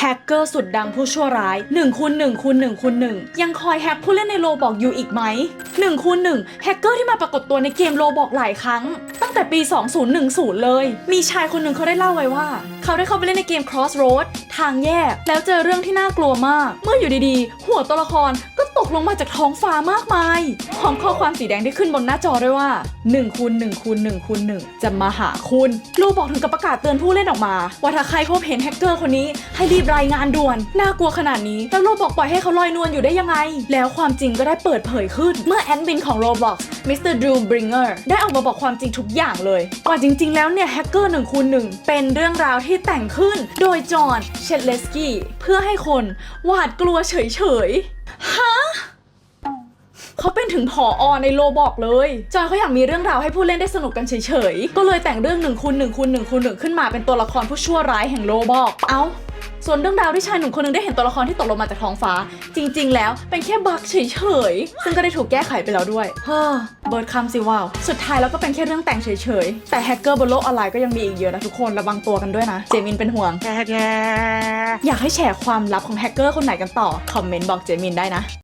แฮกเกอร์สุดดังผู้ชั่วร้าย1คูณ1คูณ1คูณ1ยังคอยแฮกผู้เล่นในโลบอกอยู่อีกไหม1คูณ1แฮกเกอร์ที่มาปรากฏตัวในเกมโลบอกหลายครั้ง ตั้งแต่ปี 2010 เลย มีชายคนหนึ่งเขาได้เล่าไว้ว่า เขาได้เข้าไปเล่นในเกม Crossroad ทางแยก แล้วเจอเรื่องที่น่ากลัวมาก เมื่ออยู่ดีๆ หัวตัวละคร ตกลงมาจากท้องฟ้ามากมายพร้อมข้อความสีแดงที่ขึ้นบนหน้าจอด้วยว่า1คูณ1คูณ1คูณ1จะมาหาคุณลูบอกถึงกับประกาศเตือนผู้เล่นออกมา ว่าถ้าใครพบเห็นแฮกเกอร์คนนี้ให้รีบรายงานด่วน น่ากลัวขนาดนี้แล้วโลบอกปล่อยให้เขาลอยนวลอยู่ได้ยังไง แล้วความจริงก็ได้เปิดเผยขึ้น เมื่อแอดมินของ Roblox มิสเตอร์ดรูบริงเกอร์ได้ออกมาบอกความจริงทุกอย่างเลยว่าจริง ๆ แล้วเนี่ยแฮกเกอร์1คูณ1เป็นเรื่องราวที่แต่งขึ้น โดยจอห์นเชดเลสกี้เพื่อให้คนหวาดกลัวเฉยๆฮะ เขาเป็นถึงผออในโลบอกเลย จอยเขาอยากมีเรื่องราวให้ผู้เล่นได้สนุกกันเฉยๆ ก็เลยแต่งเรื่อง1คูณ1คูณ1คูณ1ขึ้นมาเป็นตัวละครผู้ชั่วร้ายแห่งโลบอก เอาส่วนเรื่องราวที่ชายหนุ่มคนหนึงได้เห็นตัวละครที่ตกลงมาจากท้องฟ้า จริง ๆ แล้วเป็นแค่บั๊กเฉยๆ ซึ่งก็ได้ถูกแก้ไขไปแล้วด้วยเฮ้อเบิร์ดคัมสิว้าว สุดท้ายแล้วก็เป็นแค่เรื่องแต่งเฉยๆ แต่แฮกเกอร์บนโลกออนไลน์ก็ยังมีอีกเยอะนะทุกคนระวังตัวกันด้วยนะ เจมินเป็นห่วง อยากให้แชร์ความลับของแฮกเกอร์คนไหนกันต่อ คอมเมนต์บอกเจมินได้นะ